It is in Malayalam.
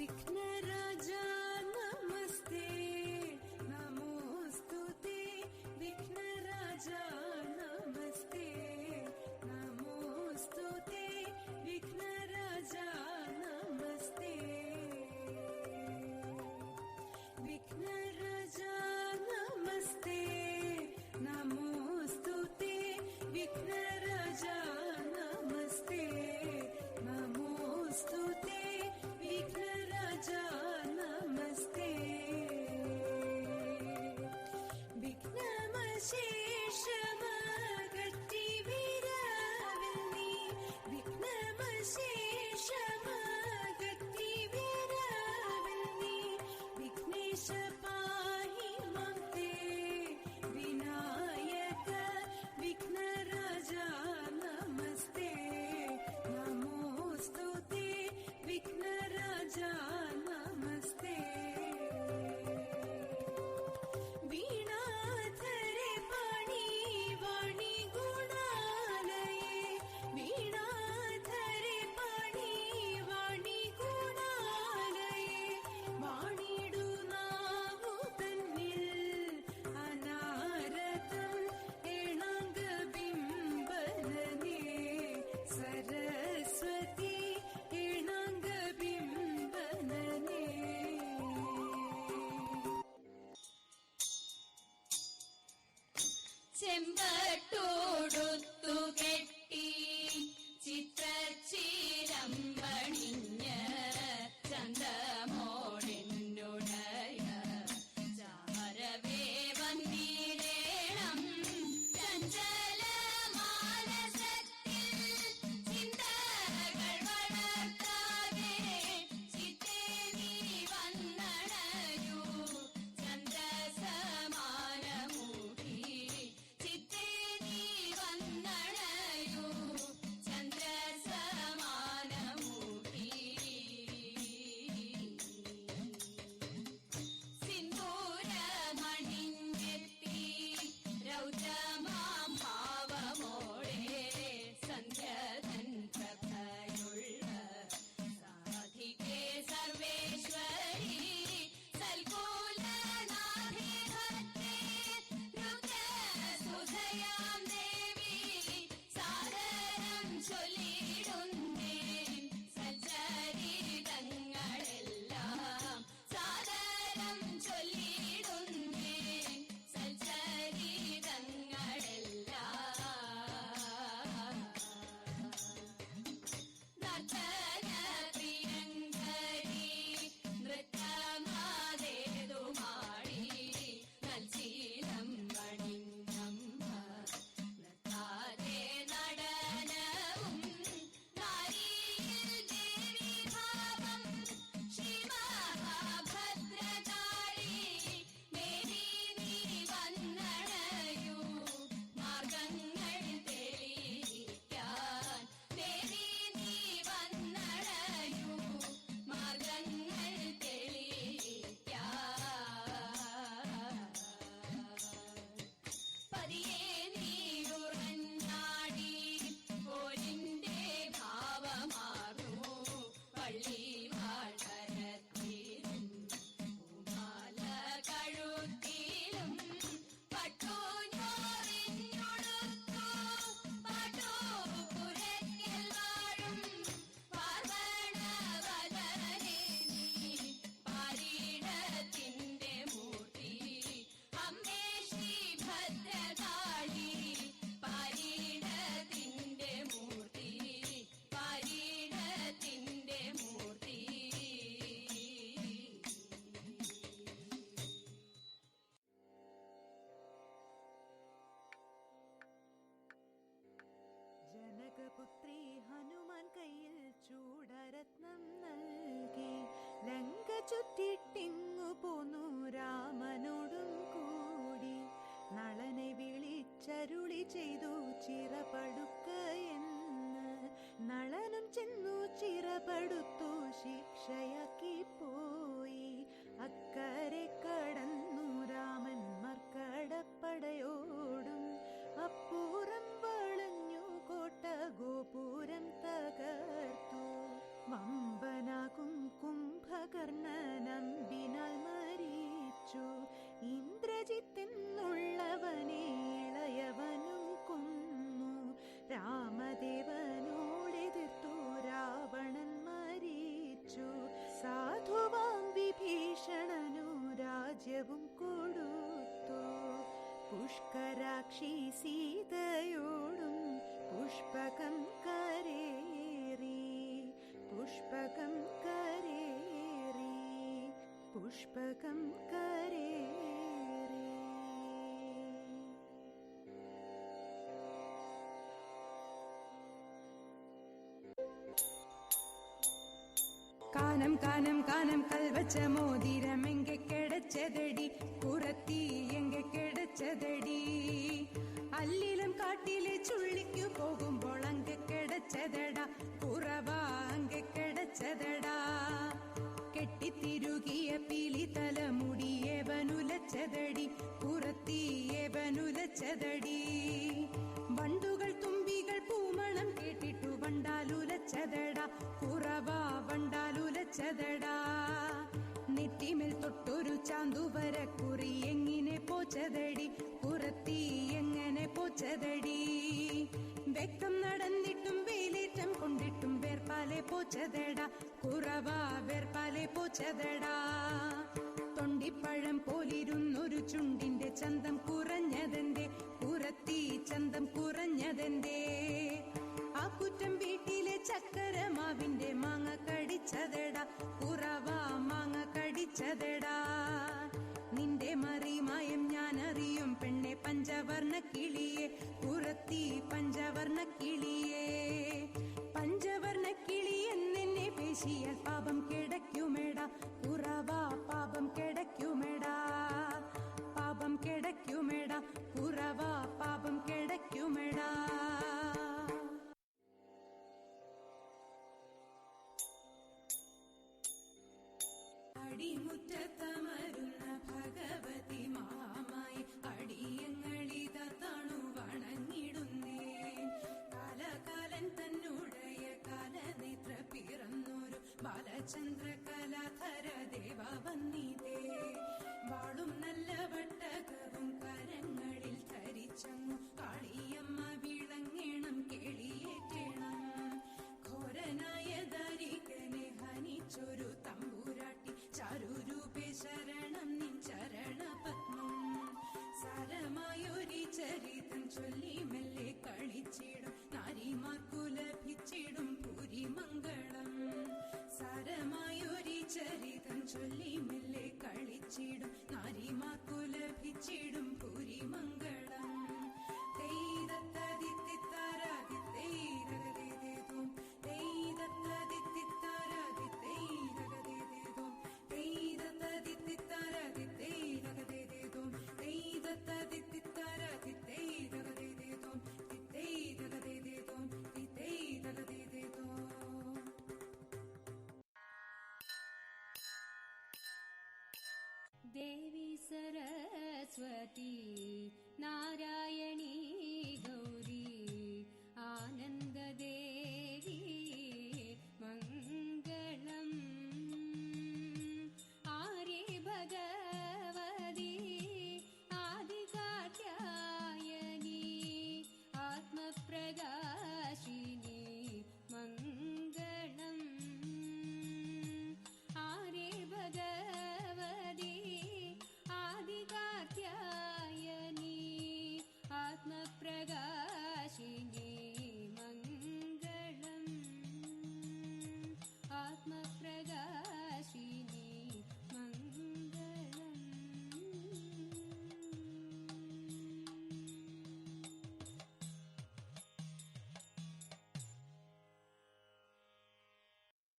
विघ्नराजा ശേഷമാകത്തി വിരാവൽ നീ. വിഘ്നേശ്വര പുത്രി ഹനുമാൻ കയ്യിൽ ചൂടരത്നം നൽകി. ലങ്ക ചുറ്റിട്ടിങ്ങു പോന്നു രാമനോടും കൂടി. നളനെ വിളിച്ചരുളി ചെയ്തു ചിറപടുക്ക എന്ന്. നളനും ചെന്നു ചിറപടുത്തു ശിക്ഷയാക്കി പോ കർണനമ്പിനാൽ മരിച്ചു. ഇന്ദ്രജിത്തെന്നുള്ളവനെ ഇളയവനും കൊന്നു. രാമദേവനോടെതിർത്തു രാവണൻ മരിച്ചു. സാധുവാം വിഭീഷണനു രാജ്യവും കൊടുത്തു. പുഷ്കരാക്ഷി സീതയോടും പുഷ്പകം കരേറി. പുഷ്പകം കരേ പുഷ്പകം കരേറി കാനം കാനം കാനം കൽവച്ച മോതിരം എങ്കെ കിടച്ചതടി പുറത്തി എങ്കെ കിടച്ചതടി. അല്ലിലും കാട്ടിലെ ചുള്ളിക്കു വണ്ടാലുലച്ചതടാ കുറവാ വണ്ടാലുലച്ചതടാ നെറ്റിമേൽ തൊട്ടൊരു ചാന്തുവര കുറി എങ്ങിനെ പോച്ചതടി? പുറത്തി എങ്ങനെ പോച്ചതടി? വ്യക്തം നടന്നിട്ടും വെയിലേറ്റം കൊണ്ടിട്ടും വേർപ്പാലെ പോച്ചതടാ. കുറവാ വേർപ്പാലെ പോച്ചതടാ. തൊണ്ടിപ്പഴം പോലിരുന്നൊരു ചുണ്ടിന്റെ ചന്തം കുറഞ്ഞതെന്റെ പുറത്തി ചന്തം കുറഞ്ഞതെന്റെ ആ കുറ്റം വീട്ടിലെ ചക്കരമാവിന്റെ മാങ്ങ കടിച്ചതെടാ. കുറവാ മാങ്ങ കടിച്ചതെടാ. നിന്റെ മറിമായം ഞാൻ അറിയും പെണ്ണെ പഞ്ചവർണ കിളിയെ. പുറത്തി പഞ്ചവർണ കിളിയെ. പഞ്ചവർണ കിളി എന്നെ പേശിയാൽ പാപം കിടക്കുമെടാ. കുറവാ പാപം കിടക്കുമെടാ. പാപം കിടക്കുമെടാ. കുറവാ പാപം കിടക്കുമെടാ ബാലചന്ദ്ര കലാധര ദേവ വന്നിതേ देवी सरस्वती नारायणी